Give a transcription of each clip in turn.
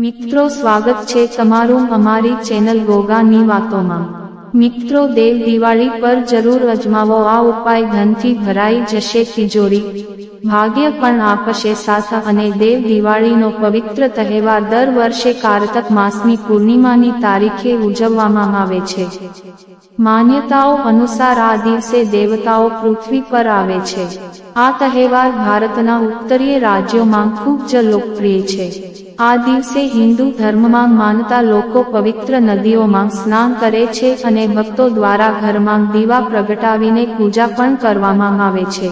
મિત્રો, સ્વાગત છે તમારું અમારી ચેનલ ગોગાની વાતોમાં. મિત્રો, દેવ દિવાળી પર જરૂર અજમાવો. આ ઉપાય ધનથી ભરાઈ જશે તિજોરી. ભાગ્ય પણ આપશે સાથ અને દેવ દિવાળીનો પવિત્ર તહેવાર દર વર્ષે કારતક માસની પૂર્ણિમાની તારીખે ઉજવવામાં આવે છે. માન્યતાઓ અનુસાર આ દિવસે દેવતાઓ પૃથ્વી પર આવે છે. આ તહેવાર ભારતના ઉત્તરીય રાજ્યોમાં ખૂબ જ લોકપ્રિય છે. આ દિવસે હિન્દુ ધર્મમાં માનતા લોકો પવિત્ર નદીઓમાં સ્નાન કરે છે અને ભક્તો દ્વારા ઘરમાં દીવા પ્રગટાવીને પૂજા પણ કરવામાં આવે છે.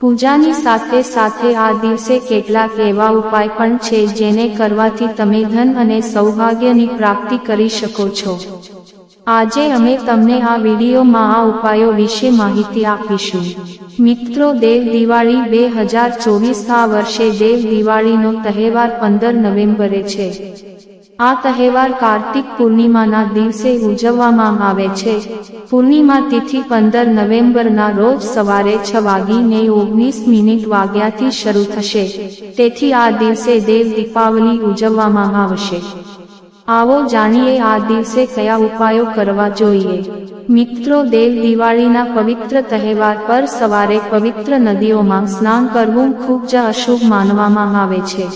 પૂજાની સાથે સાથે આ દિવસે કેટલાક એવા ઉપાય પણ છે જેને કરવાથી તમે ધન અને સૌભાગ્યની પ્રાપ્તિ કરી શકો છો. આજે અમે તમને આ વિડીયોમાં આ ઉપાયો વિશે માહિતી આપીશું. મિત્રો, દેવ દિવાળી બે હજાર ચોવીસ આ વર્ષે દેવ દિવાળીનો તહેવાર પંદર નવેમ્બરે છે. આ તહેવાર કાર્તિક પૂર્ણિમાના દિવસે ઉજવવામાં આવે છે. પૂર્ણિમા તિથિ પંદર નવેમ્બરના રોજ સવારે છ વાગીને ઓગણીસ મિનિટ વાગ્યાથી શરૂ થશે. તેથી આ દિવસે દેવ દીપાવલી ઉજવવામાં આવશે. આવો જાણીએ આ દિવસે કયા ઉપાયો કરવા જોઈએ. મિત્રો, દેવ દિવાળીના પવિત્ર તહેવાર પર સવારે પવિત્ર નદીઓમાં સ્નાન કરવું ખૂબ જ અશુભ માનવામાં આવે છે.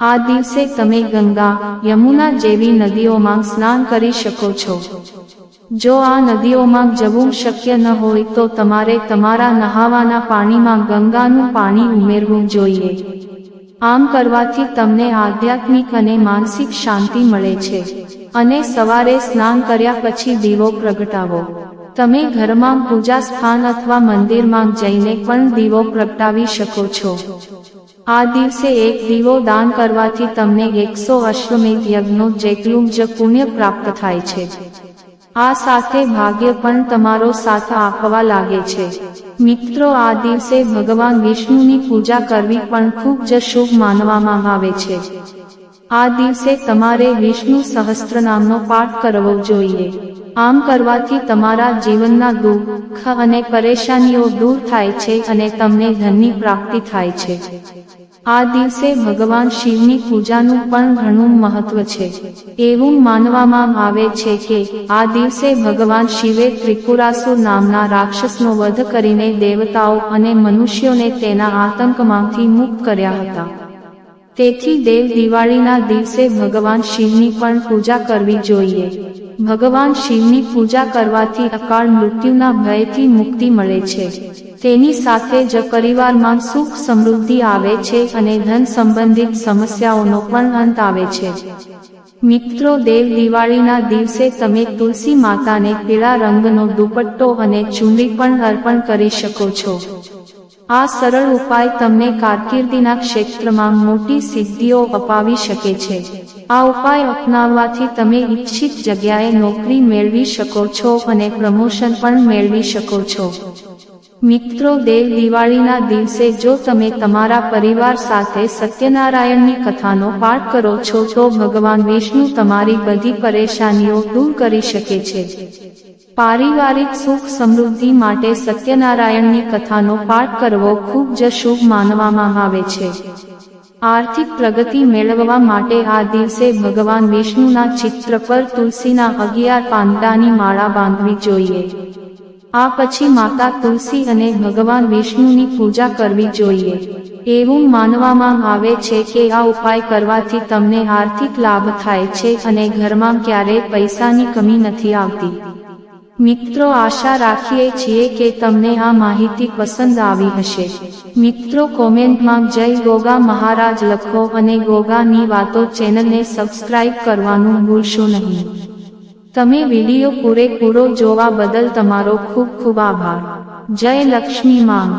આ દિવસે તમે ગંગા, યમુના જેવી નદીઓમાં સ્નાન કરી શકો છો. જો આ નદીઓમાં જવું શક્ય ન હોય તો તમારે તમારા નહાવાના પાણીમાં ગંગાનું પાણી ઉમેરવું જોઈએ. આમ કરવાથી તમને આધ્યાત્મિક અને માનસિક શાંતિ મળે છે. અને સવારે સ્નાન કર્યા પછી દીવો પ્રગટાવો. તમે ઘરમાં પૂજા સ્થાન અથવા મંદિરમાં જઈને પણ દીવો પ્રગટાવી શકો છો. આ દિવસે એક દીવો દાન કરવાથી તમને એકસો અશ્વમેધ યજ્ઞો જેટલું જ પુણ્ય પ્રાપ્ત થાય છે. આ સાથે ભાગ્ય પણ તમારો સાથ આપવા લાગે છે. મિત્રો, આ દિવસે ભગવાન વિષ્ણુની પૂજા કરવી પણ ખૂબ જ શુભ માનવામાં આવે છે. આ દિવસે તમારે વિષ્ણુ સહસ્ત્રનામનો પાઠ કરવો જોઈએ. આમ કરવાથી તમારા જીવનના દુઃખ અને પરેશાનીઓ દૂર થાય છે અને તમને ધનની પ્રાપ્તિ થાય છે. આ દિવસે ભગવાન શિવની પૂજાનું પણ ઘણું મહત્વ છે. એવું માનવામાં આવે છે કે આ દિવસે ભગવાન શિવે ત્રિપુરાસુર નામના રાક્ષસનો વધ કરીને દેવતાઓ અને મનુષ્યોને તેના આતંકમાંથી મુક્ત કર્યા હતા. તેથી દેવ દિવાળીના દિવસે ભગવાન શિવની પણ પૂજા કરવી જોઈએ. ભગવાન શિવની પૂજા કરવાથી અકાળ મૃત્યુના ભયથી મુક્તિ મળે છે. તેની સાથે જ પરિવારમાં સુખ સમૃદ્ધિ આવે છે અને ધન સંબંધિત સમસ્યાઓનો પણ અંત આવે છે. મિત્રો, દેવ દિવાળીના દિવસે તમે તુલસી માતાને પીળા રંગનો દુપટ્ટો અને ચૂંડી પણ અર્પણ કરી શકો છો. આ સરળ ઉપાય તમને કારકિર્દીના ક્ષેત્રમાં મોટી સિદ્ધિઓ અપાવી શકે છે. આ ઉપાય અપનાવવાથી તમે ઈચ્છિત જગ્યાએ નોકરી મેળવી શકો છો અને પ્રમોશન પણ મેળવી શકો છો. મિત્રો, દેવ દિવાળીના દિવસે જો તમે તમારા પરિવાર સાથે સત્યનારાયણની કથાનો પાઠ કરો છો, તો ભગવાન વિષ્ણુ તમારી બધી પરેશાનીઓ દૂર કરી શકે છે. પારિવારિક સુખ સમૃદ્ધિ માટે સત્યનારાયણની કથાનો પાઠ કરવો ખૂબ જ શુભ માનવામાં આવે છે. આર્થિક પ્રગતિ મેળવવા માટે આ દિવસે ભગવાન વિષ્ણુના ચિત્ર પર તુલસીના અગિયાર પાંદડાની માળા બાંધવી જોઈએ. આ પછી માતા તુલસી અને ભગવાન વિષ્ણુની પૂજા કરવી જોઈએ. એવું માનવામાં આવે છે કે આ ઉપાય કરવાથી તમને આર્થિક લાભ થાય છે અને ઘરમાં ક્યારેય પૈસાની કમી નથી આવતી. મિત્રો, આશા રાખીએ છીએ કે તમને આ માહિતી પસંદ આવી હશે. મિત્રો, કોમેન્ટમાં જય ગોગા મહારાજ લખો અને ગોગાની વાતો ચેનલને સબસ્ક્રાઇબ કરવાનું ભૂલશો નહીં. તમે વીડિયો પૂરેપૂરો જોવા બદલ તમારો ખૂબ ખૂબ આભાર. જય લક્ષ્મી માંગ